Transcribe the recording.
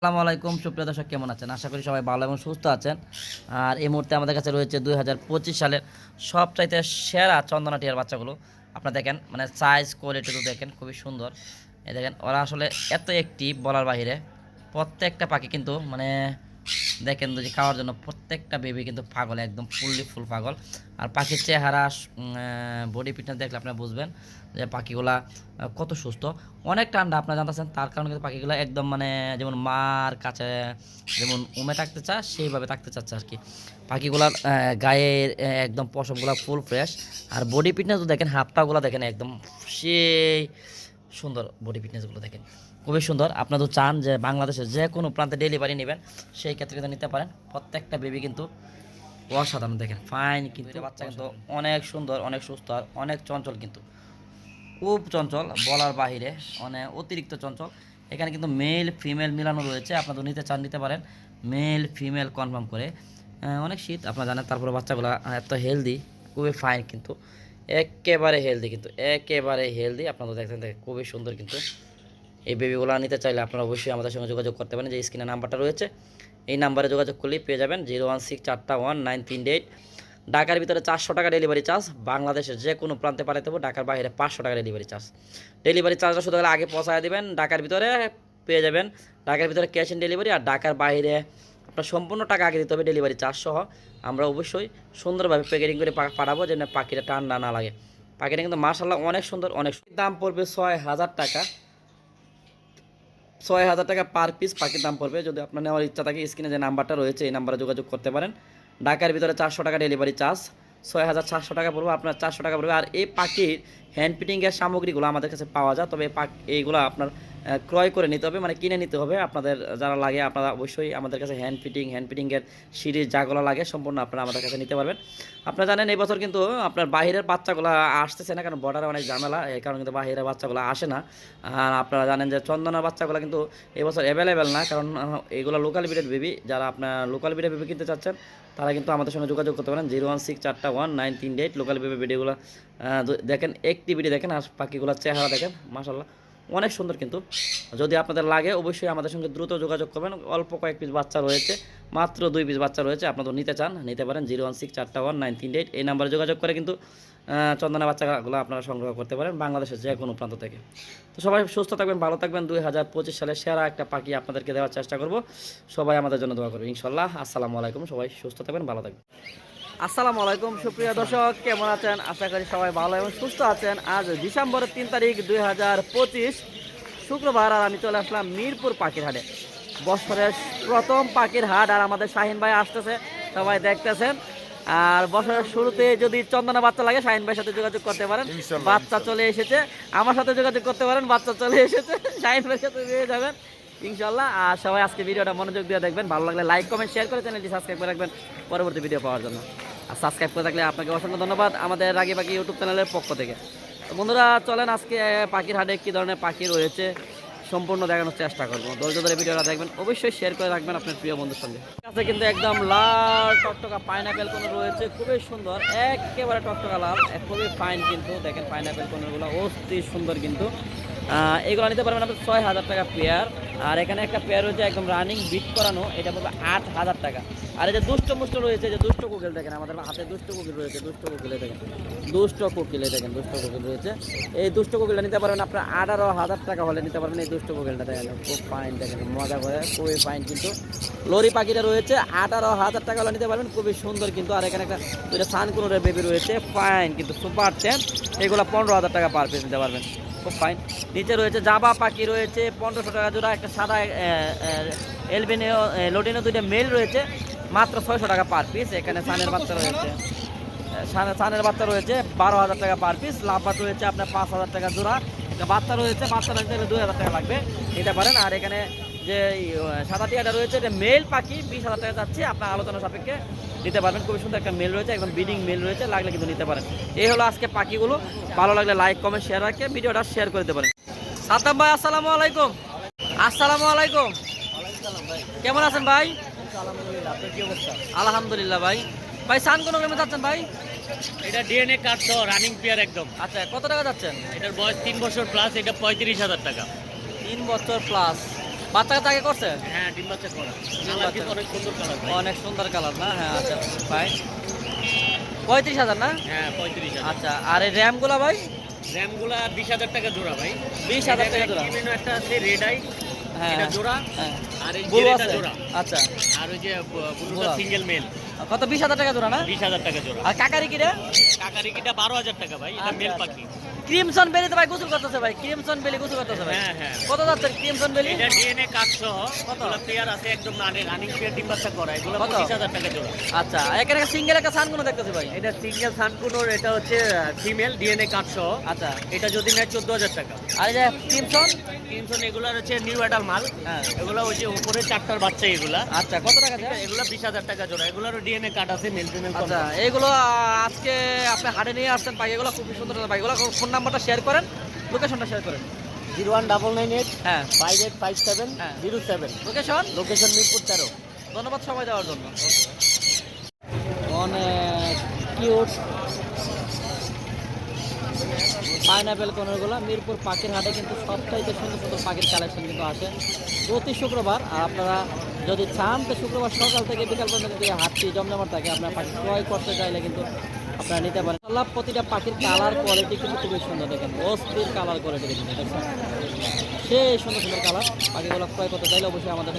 আসসালামু আলাইকুম, সুপ্রিয় দর্শক, কেমন আছেন? আশা করি সবাই ভালো এবং সুস্থ আছেন। আর এই মুহূর্তে আমাদের কাছে রয়েছে দুই হাজার পঁচিশ সালের সবচাইতে সেরা চন্দনা টিয়ার বাচ্চাগুলো। আপনারা দেখেন মানে সাইজ কোয়ালিটি তো দেখেন, খুবই সুন্দর। এই দেখেন, ওরা আসলে এত একটি বলার বাহিরে। প্রত্যেকটা পাখি কিন্তু মানে দেখেন যে খাওয়ার জন্য প্রত্যেকটা বেবি কিন্তু পাগল, একদম ফুললি ফুল পাগল। আর পাখির চেহারা বডি ফিটনেস দেখলে আপনারা বুঝবেন যে পাখিগুলা কত সুস্থ। অনেক ঠান্ডা আপনারা জানতেছেন, তার কারণে কিন্তু পাখিগুলো একদম মানে যেমন মার কাছে, যেমন উমে থাকতে চায়, সেইভাবে থাকতে চাচ্ছে আর কি। পাখিগুলার গায়ের একদম পশমগুলো ফুল ফ্রেশ আর বডি ফিটনেসও দেখেন, হাতটাগুলো দেখেন একদম সেই সুন্দর বডি ফিটনেসগুলো দেখেন। খুবই সুন্দর। আপনারা তো চান যে বাংলাদেশের যে কোনো প্রান্তে ডেলিভারি নেবেন, সেই ক্ষেত্রে কিন্তু নিতে পারেন। প্রত্যেকটা বেবি কিন্তু অসাধারণ দেখেন। ফাইন কিন্তু বাচ্চা কিন্তু অনেক সুন্দর, অনেক সুস্থ আর অনেক চঞ্চল কিন্তু। খুব চঞ্চল, বলার বাহিরে মানে অতিরিক্ত চঞ্চল। এখানে কিন্তু মেল ফিমেল মিলানো রয়েছে। আপনারা নিতে চান, নিতে পারেন। মেল ফিমেল কনফার্ম করে। অনেক শীত, আপনারা জানেন, তারপরে বাচ্চাগুলো এত হেলদি খুবই ফাইন কিন্তু। একেবারে হেলদি কিন্তু, একেবারে হেলদি আপনারা দেখতেন দেখেন, খুবই সুন্দর কিন্তু। এই বেবিগুলো নিতে চাইলে আপনারা অবশ্যই আমাদের সঙ্গে যোগাযোগ করতে পারেন। যে স্ক্রিনে নাম্বারটা রয়েছে, এই নাম্বারে যোগাযোগ করলেই পেয়ে যাবেন জিরো ওয়ান সিক্স চারটা ওয়ান নাইন তিন এইট ঢাকার ভিতরে চারশো টাকা ডেলিভারি চার্জ বাংলাদেশের যে কোনো প্রান্তে পাঠাতে হবে, ঢাকার বাইরে পাঁচশো টাকা ডেলিভারি চার্জ ডেলিভারি চার্জটা শুধু আগে পৌঁছায় দেবেন, ঢাকার ভিতরে পেয়ে যাবেন। ঢাকার ভিতরে ক্যাশ অন ডেলিভারি আর ঢাকার বাইরে আপনার সম্পূর্ণ টাকা আগে দিতে হবে ডেলিভারি চার্জ সহ। আমরা অবশ্যই সুন্দরভাবে প্যাকেটিং করে পাঠাবো যেন পাখিটা ঠান্ডা না লাগে। পাখিটা কিন্তু মার্শাল্লাহ অনেক সুন্দর, অনেক দাম পড়বে ছয় হাজার টাকা। ছয় হাজার টাকা পার পিস পাখির দাম পড়বে। যদি আপনার নেওয়ার ইচ্ছা থাকে, স্ক্রিনে যে নাম্বারটা রয়েছে, এই নাম্বারে যোগাযোগ করতে পারেন। ঢাকার ভিতরে চারশো টাকা ডেলিভারি চার্জ ছয় হাজার চারশো টাকা পড়বে, আপনার চারশো টাকা পড়বে। আর এই পাখির হ্যান্ড ফিটিংয়ের সামগ্রীগুলো আমাদের কাছে পাওয়া যায়, তবে এই এইগুলো আপনার ক্রয় করে নিতে হবে মানে কিনে নিতে হবে। আপনাদের যারা লাগে, আপনারা অবশ্যই আমাদের কাছে হ্যান্ড ফিটিং হ্যান্ড ফিটিংয়ের সিরিজ যাগুলো লাগে, সম্পূর্ণ আপনারা আমাদের কাছে নিতে পারবেন। আপনারা জানেন এই বছর কিন্তু আপনার বাইরের বাচ্চাগুলো আসতেছে না, কারণ বর্ডারে অনেক ঝামেলা এই কারণে কিন্তু বাইরের বাচ্চাগুলো আসে না। আর আপনারা জানেন যে চন্দনা বাচ্চাগুলো কিন্তু এবছর অ্যাভেলেবেল না, কারণ এগুলো লোকাল ব্রিডের বেবি যারা আপনার লোকাল ব্রিডের বেবি কিনতে চাচ্ছেন, তারা কিন্তু আমাদের সঙ্গে যোগাযোগ করতে পারেন জিরো ওয়ান সিক্স চারটা ওয়ান নাইন তিন এইট লোকাল বেবি ভিডিওগুলো দেখেন অ্যাক্টিভিটি দেখেন, আর পাখিগুলোর চেহারা দেখেন মাসাল্লাহ অনেক সুন্দর কিন্তু। যদি আপনাদের লাগে, অবশ্যই আমাদের সঙ্গে দ্রুত যোগাযোগ করবেন। অল্প কয়েক পিস বাচ্চা রয়েছে, মাত্র দুই পিস বাচ্চা রয়েছে, আপনাদের নিতে চান, নিতে পারেন জিরো ওয়ান সিক্স চারটা ওয়ান নাইন তিন এইট এই নাম্বারে যোগাযোগ করে কিন্তু চন্দনা বাচ্চাগুলো আপনারা সংগ্রহ করতে পারেন, বাংলাদেশের যে কোনো প্রান্ত থেকে। তো সবাই সুস্থ থাকবেন, ভালো থাকবেন। দুই হাজার পঁচিশ সালে সেরা একটা পাখি আপনাদেরকে দেওয়ার চেষ্টা করব। সবাই আমাদের জন্য দোয়া করবে ইনশাল্লাহ আসসালামু আলাইকুম, সবাই সুস্থ থাকবেন, ভালো থাকবেন। আসসালামু আলাইকুম সুপ্রিয় দর্শক কেমন আছেন? আশা করি সবাই ভালো এবং সুস্থ আছেন। আজ ডিসেম্বরের তিন তারিখ দুই হাজার পঁচিশ শুক্রবার আর আমি চলে আসলাম মিরপুর পাখির হাটে বছরের প্রথম পাখির হাট আর আমাদের শাহিন ভাই আসতেছে সবাই দেখতেছেন। আর বছরের শুরুতে যদি চন্দনা বাচ্চা লাগে শাহিন ভাইয়ের সাথে যোগাযোগ করতে পারেন। বাচ্চা চলে এসেছে আমার সাথে যোগাযোগ করতে পারেন বাচ্চা চলে এসেছে শাহিন ভাইয়ের সাথে যাবেন। ইনশাল্লাহ আর সবাই আজকে ভিডিওটা মনোযোগ দিয়ে দেখবেন। ভালো লাগলে লাইক কমেন্ট শেয়ার করে চ্যানেলটি সাবস্ক্রাইব করে রাখবেন পরবর্তী ভিডিও পাওয়ার জন্য। আর সাবস্ক্রাইব করে থাকলে আপনাকে অসংখ্য ধন্যবাদ আমাদের রাগি পাখি ইউটিউব চ্যানেলের পক্ষ থেকে। তো বন্ধুরা, চলেন আজকে পাখির হাটে কী ধরনের পাখি রয়েছে সম্পূর্ণ দেখানোর চেষ্টা করব। ধৈর্য ধরে ভিডিওটা দেখবেন। অবশ্যই শেয়ার করে রাখবেন আপনার প্রিয় বন্ধুর সঙ্গে। কাছে কিন্তু একদম লাল টকটকা পাইনাপেল কোনো রয়েছে। খুবই সুন্দর, একেবারে টকটকা লাল খুবই ফাইন কিন্তু। দেখেন পাইনাপেল কোনোগুলো অতি সুন্দর কিন্তু। এগুলো নিতে পারবেন আপনার ছয় হাজার টাকা পেয়ার আর এখানে একটা পেয়ার রয়েছে একদম রানিং বিট করানো, এটা পড়বে আট হাজার টাকা। আর এই যে দুষ্ট মুষ্ট রয়েছে যে দুষ্ট কোকিল দেখেন, আমাদের হাতে দুষ্ট কোকিল রয়েছে, দুষ্ট কোকিলে দেখেন। দুষ্ট কোকিলে দেখেন, দুষ্ট কোকিল রয়েছে। এই দুষ্ট কোকিলটা নিতে পারবেন আপনার আঠারো হাজার টাকা হলে নিতে পারবেন এই দুষ্ট কোকিলটা, দেখেন, খুব ফাইন দেখেন, মজা করে, খুবই ফাইন কিন্তু। লরি পাখিটা রয়েছে, আঠারো হাজার টাকা হলে নিতে পারবেন, খুবই সুন্দর কিন্তু। আর এখানে একটা দুইটা সানকুনোরের বেবি রয়েছে ফাইন কিন্তু সুপার টেন এগুলো পনেরো হাজার টাকা পার পিস নিতে পারবেন। খুব ফাইন নিচে রয়েছে জাবা, পাখি রয়েছে, পনেরোশো টাকা জোড়া, একটা সাদা এলবিনিও লোডিনো দুইটা মেল রয়েছে, মাত্র ছয়শো টাকা পার পিস এখানে সানের বাচ্চা রয়েছে। সানে- সানের বাচ্চা রয়েছে, বারো হাজার টাকা পার পিস লাভবাট রয়েছে আপনার পাঁচ হাজার টাকা জোড়া। একটা বাচ্চা রয়েছে, বাচ্চা রাখতে গেলে দুই হাজার টাকা লাগবে, নিতে পারেন। আর এখানে যে সাদা টিয়াটা রয়েছে, এটা মেল পাখি, বিশ হাজার টাকা যাচ্ছে, আপনার আলোচনা সাপেক্ষে। নিতে পারবেন। খুবই সুন্দর একটা মেল রয়েছে একদম বিডিং মেল রয়েছে লাগলে কিন্তু নিতে পারেন। এই হলো আজকে পাখিগুলো। ভালো লাগলে লাইক কমেন্ট শেয়ার রাখে ভিডিওটা শেয়ার করে দিতে পারেন। সাতাম ভাই আসসালামু আলাইকুম। আসসালামু আলাইকুম। কেমন আছেন ভাই? আলহামদুলিল্লাহ ভাই। ভাই সান কোন গ্রামে যাচ্ছেন ভাই? এটা ডিএনএ কার্ড সহ রানিং পেয়ার একদম। আচ্ছা কত টাকা যাচ্ছেন? এটার বয়স তিন বছর প্লাস এটা পঁয়ত্রিশ হাজার টাকা। তিন বছর প্লাস বাচ্চা কাচ্চা আগে করছে? হ্যাঁ ডিম বাচ্চা করা। অনেক সুন্দর কালার অনেক সুন্দর কালার না? হ্যাঁ আচ্ছা ভাই। পঁয়ত্রিশ হাজার না? হ্যাঁ পঁয়ত্রিশ আচ্ছা আর এই র্যামগুলো ভাই? র্যামগুলা বিশ হাজার টাকা জোড়া ভাই। বিশ হাজার টাকা জোড়া। একটা আছে রেড আই হ্যাঁ জোড়া। হ্যাঁ। জোড়া। আচ্ছা। আর ওই যে বুলু ব্লুটা আছে। সিঙ্গেল মেল কত? বিশ হাজার টাকা জোড়া না? বিশ হাজার টাকা জোড়া। আর কাকারি কাকারিকিটা বারো হাজার টাকা ভাই এটা মেল আচ্ছা, পাখি। ক্রিমসন বেলি তো ভাই গোসল করতেছে ভাই ক্রিমসন বেলি গোসল করতেছে ভাই। হ্যাঁ হ্যাঁ। কত যাচ্ছে ক্রিমসন বেলি? এটা ডিএনএ কার্ড সহ কত? পেয়ার আছে একদম রানিং রানিং পেয়ার ডিম বাচ্চা করা এগুলো কত? পঁচিশ হাজার টাকা জোড়া। আচ্ছা এখানে সিঙ্গেল একটা সানগুলো দেখতেছি ভাই। এটা সিঙ্গেল সানকুনোর এটা হচ্ছে ফিমেল ডিএনএ কার্ড সহ আচ্ছা। এটা যদি নেয় চোদ্দ হাজার টাকা। আর এই যে ক্রিমসন? তিনশো এগুলার হচ্ছে নিউ অ্যাডাল মাল। হ্যাঁ। এগুলো ওই যে উপরে চারটার বাচ্চা এগুলা। আচ্ছা কত টাকা যায় এগুলো বিশ হাজার টাকা জোড়া। এগুলোরও ডিএনএ কার্ড আছে মেল ফিমেল আচ্ছা এইগুলো আহ, আজকে আপনি হাটে নিয়ে আসছেন ভাই এগুলো খুবই সুন্দর ভাই। এগুলো ফোন নাম্বারটা শেয়ার করেন লোকেশনটা শেয়ার করেন। Zero one double nine eight হ্যাঁ। ফাইভ এইট ফাইভ সেভেন হ্যাঁ। Zero seven. Location location Mirpur তেরো। ধন্যবাদ সময় দেওয়ার জন্য। অনেক কিউট পাইনাপেল কোনগুলো মিরপুর পাখির হাটে কিন্তু সবচাইতে সুন্দর সুন্দর পাখির কালেকশন কিন্তু আসে। প্রতি শুক্রবার আর আপনারা যদি চান তো শুক্রবার সকাল থেকে বিকাল পর্যন্ত যদি হাটটি জমজমাট থাকে। আপনারা পাখি ক্রয় করতে চাইলে কিন্তু আপনারা নিতে পারেন। আল্লাহ প্রতিটা পাখির কালার কোয়ালিটি কিন্তু খুবই সুন্দর দেখেন। অস্থির কালার কোয়ালিটি দেখেন। সেই সুন্দর সুন্দর কালার। পাখিগুলো ক্রয় করতে চাইলে অবশ্যই আমাদের